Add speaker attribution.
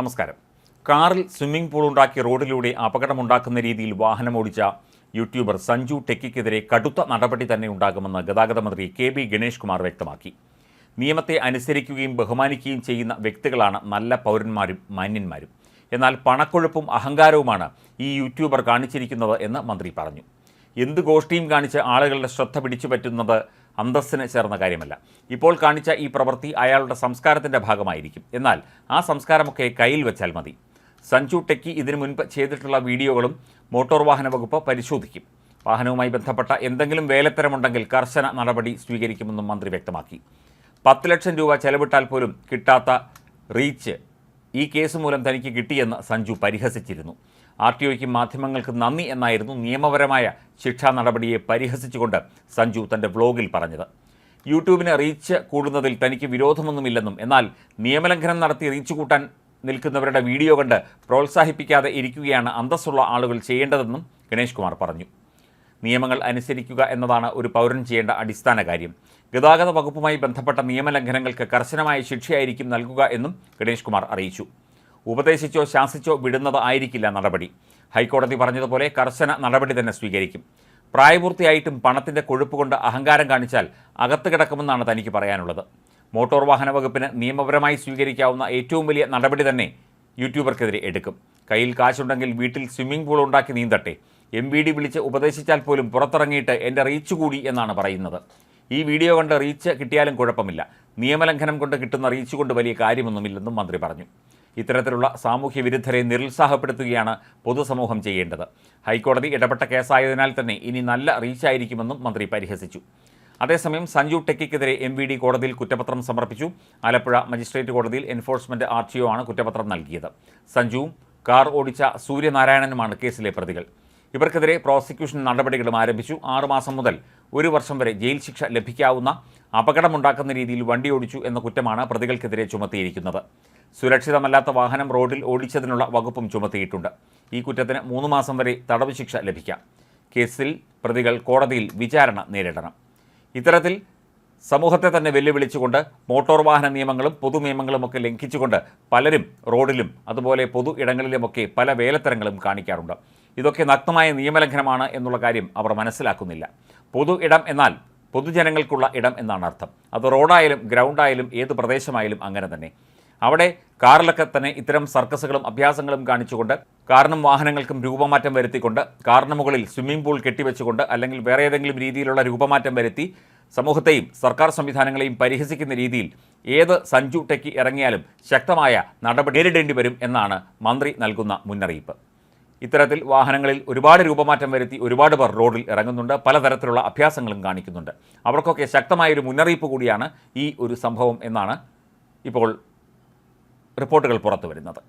Speaker 1: നമസ്കാരം. കാറിൽ swimming pool ഉണ്ടാക്കി റോഡിലൂടെ അപകടമുണ്ടാക്കുന്ന രീതിയിൽ വാഹനം ഓടിച്ച യൂട്യൂബർ സഞ്ജു ടെക്കിക്കെതിരെ കടുത്ത നടപടി തന്നെ ഉണ്ടാകുമെന്ന് ഗതാഗത മന്ത്രി കെ ബി ഗണേഷ് കുമാർ വ്യക്തമാക്കി. നിയമത്തെ അനുസരിക്കുകയും ബഹുമാനിക്കുകയും ചെയ്യുന്ന വ്യക്തികളാണ് നല്ല പൗരന്മാരും മാന്യന്മാരും. എന്നാൽ പണക്കൊഴുപ്പും അഹങ്കാരവുമാണ് ഈ യൂട്യൂബർ കാണിച്ചിരിക്കുന്നത് എന്ന് മന്ത്രി പറഞ്ഞു. എന്ത് ഗോഷ്ഠിയും കാണിച്ച് ആളുകളുടെ ശ്രദ്ധ പിടിച്ചു പറ്റുന്നത് അന്തസ്സിന് ചേർന്ന കാര്യമല്ല. ഇപ്പോൾ കാണിച്ച ഈ പ്രവൃത്തി അയാളുടെ സംസ്കാരത്തിന്റെ ഭാഗമായിരിക്കും. എന്നാൽ ആ സംസ്കാരമൊക്കെ കയ്യിൽ വെച്ചാൽ മതി. സഞ്ജു ടെക്കി ഇതിനു മുൻപ് ചെയ്തിട്ടുള്ള വീഡിയോകളും മോട്ടോർ വാഹന വകുപ്പ് പരിശോധിക്കും. വാഹനവുമായി ബന്ധപ്പെട്ട എന്തെങ്കിലും വേലത്തരമുണ്ടെങ്കിൽ കർശന നടപടി സ്വീകരിക്കുമെന്നും മന്ത്രി വ്യക്തമാക്കി. പത്ത് ലക്ഷം രൂപ ചെലവിട്ടാൽ പോലും കിട്ടാത്ത റീച്ച് ഈ കേസ് മൂലം തനിക്ക് കിട്ടിയെന്ന് സഞ്ജു പരിഹസിച്ചിരുന്നു. ആർ ടി ഒയ്ക്കും മാധ്യമങ്ങൾക്ക് നന്ദി എന്നായിരുന്നു നിയമപരമായ ശിക്ഷാ നടപടിയെ പരിഹസിച്ചുകൊണ്ട് സഞ്ജു തന്റെ വ്ലോഗിൽ പറഞ്ഞത്. യൂട്യൂബിന് റീച്ച് കൂടുന്നതിൽ തനിക്ക് വിരോധമൊന്നുമില്ലെന്നും എന്നാൽ നിയമലംഘനം നടത്തി റീച്ച് കൂട്ടാൻ നിൽക്കുന്നവരുടെ വീഡിയോ കണ്ട് പ്രോത്സാഹിപ്പിക്കാതെ ഇരിക്കുകയാണ് അന്തസ്സുള്ള ആളുകൾ ചെയ്യേണ്ടതെന്നും ഗണേഷ് കുമാർ പറഞ്ഞു. നിയമങ്ങൾ അനുസരിക്കുക എന്നതാണ് ഒരു പൗരൻ ചെയ്യേണ്ട അടിസ്ഥാന കാര്യം. ഗതാഗത വകുപ്പുമായി ബന്ധപ്പെട്ട നിയമലംഘനങ്ങൾക്ക് കർശനമായ ശിക്ഷയായിരിക്കും നൽകുക എന്നും ഗണേഷ് കുമാർ അറിയിച്ചു. ഉപദേശിച്ചോ ശാസിച്ചോ വിടുന്നതായിരിക്കില്ല നടപടി. ഹൈക്കോടതി പറഞ്ഞതുപോലെ കർശന നടപടി തന്നെ സ്വീകരിക്കും. പ്രായപൂർത്തിയായിട്ടും പണത്തിന്റെ കൊഴുപ്പ് കൊണ്ട് അഹങ്കാരം കാണിച്ചാൽ അകത്ത് കിടക്കുമെന്നാണ് തനിക്ക് പറയാനുള്ളത്. മോട്ടോർ വാഹന വകുപ്പിന് നിയമപരമായി സ്വീകരിക്കാവുന്ന ഏറ്റവും വലിയ നടപടി തന്നെ യൂട്യൂബർക്കെതിരെ എടുക്കും. കയ്യിൽ കാശുണ്ടെങ്കിൽ വീട്ടിൽ സ്വിമ്മിംഗ് പൂൾ ഉണ്ടാക്കി നീന്തട്ടെ. എം വി ഡി വിളിച്ച് ഉപദേശിച്ചാൽ പോലും പുറത്തിറങ്ങിയിട്ട് എന്റെ റീച്ച് കൂടി എന്നാണ് പറയുന്നത്. ഈ വീഡിയോ കൊണ്ട് റീച്ച് കിട്ടിയാലും കുഴപ്പമില്ല. നിയമലംഘനം കൊണ്ട് കിട്ടുന്ന റീച്ച് കൊണ്ട് വലിയ കാര്യമൊന്നുമില്ലെന്നും മന്ത്രി പറഞ്ഞു. ഇത്തരത്തിലുള്ള സാമൂഹ്യ വിരുദ്ധരെ നിരുത്സാഹപ്പെടുത്തുകയാണ് പൊതുസമൂഹം ചെയ്യേണ്ടത്. ഹൈക്കോടതി ഇടപെട്ട കേസായതിനാൽ തന്നെ ഇനി നല്ല റീച്ചായിരിക്കുമെന്നും മന്ത്രി പരിഹസിച്ചു. അതേസമയം സഞ്ജു ടെക്കിക്കെതിരെ എം വി ഡി കോടതിയിൽ കുറ്റപത്രം സമർപ്പിച്ചു. ആലപ്പുഴ മജിസ്ട്രേറ്റ് കോടതിയിൽ എൻഫോഴ്സ്മെന്റ് ആർ ആണ് കുറ്റപത്രം നൽകിയത്. സഞ്ജുവും കാർ ഓടിച്ച സൂര്യനാരായണനുമാണ് കേസിലെ പ്രതികൾ. ഇവർക്കെതിരെ പ്രോസിക്യൂഷൻ നടപടികളും ആരംഭിച്ചു. ആറുമാസം മുതൽ ഒരു വർഷം വരെ ജയിൽ ശിക്ഷ ലഭിക്കാവുന്ന അപകടമുണ്ടാക്കുന്ന രീതിയിൽ വണ്ടി ഓടിച്ചു എന്ന കുറ്റമാണ് പ്രതികൾക്കെതിരെ ചുമത്തിയിരിക്കുന്നത്. സുരക്ഷിതമല്ലാത്ത വാഹനം റോഡിൽ ഓടിച്ചതിനുള്ള വകുപ്പും ചുമത്തിയിട്ടുണ്ട്. ഈ കുറ്റത്തിന് മൂന്ന് മാസം വരെ തടവ് ശിക്ഷ ലഭിക്കാം. കേസിൽ പ്രതികൾ കോടതിയിൽ വിചാരണ നേരിടണം. ഇത്തരത്തിൽ സമൂഹത്തെ തന്നെ വെല്ലുവിളിച്ചുകൊണ്ട് മോട്ടോർ വാഹന നിയമങ്ങളും പൊതു നിയമങ്ങളുമൊക്കെ ലംഘിച്ചുകൊണ്ട് പലരും റോഡിലും അതുപോലെ പൊതു ഇടങ്ങളിലുമൊക്കെ പല വേലത്തരങ്ങളും കാണിക്കാറുണ്ട്. ഇതൊക്കെ നഗ്നമായ നിയമലംഘനമാണ് എന്നുള്ള കാര്യം അവർ മനസ്സിലാക്കുന്നില്ല. പൊതു ഇടം എന്നാൽ പൊതുജനങ്ങൾക്കുള്ള ഇടം എന്നാണ് അർത്ഥം. അത് റോഡായാലും ഗ്രൗണ്ടായാലും ഏത് പ്രദേശമായാലും അങ്ങനെ തന്നെ. അവിടെ കാറിലൊക്കെ തന്നെ ഇത്തരം സർക്കസുകളും അഭ്യാസങ്ങളും കാണിച്ചുകൊണ്ട് കാരണം വാഹനങ്ങൾക്കും രൂപമാറ്റം വരുത്തിക്കൊണ്ട് കാറിന് മുകളിൽ സ്വിമ്മിംഗ് പൂൾ കെട്ടിവെച്ചുകൊണ്ട് അല്ലെങ്കിൽ വേറെ ഏതെങ്കിലും രീതിയിലുള്ള രൂപമാറ്റം വരുത്തി സമൂഹത്തെയും സർക്കാർ സംവിധാനങ്ങളെയും പരിഹസിക്കുന്ന രീതിയിൽ ഏത് സഞ്ജു ടെക്കി ഇറങ്ങിയാലും ശക്തമായ നടപടി നേരിടേണ്ടി വരും എന്നാണ് മന്ത്രി നൽകുന്ന മുന്നറിയിപ്പ്. ഇത്തരത്തിൽ വാഹനങ്ങളിൽ ഒരുപാട് രൂപമാറ്റം വരുത്തി ഒരുപാട് പേർ റോഡിൽ ഇറങ്ങുന്നുണ്ട് പലതരത്തിലുള്ള അഭ്യാസങ്ങളും കാണിക്കുന്നുണ്ട്. അവർക്കൊക്കെ ശക്തമായൊരു മുന്നറിയിപ്പ് കൂടിയാണ് ഈ ഒരു സംഭവം എന്നാണ് ഇപ്പോൾ റിപ്പോർട്ടുകൾ പുറത്തു വരുന്നത്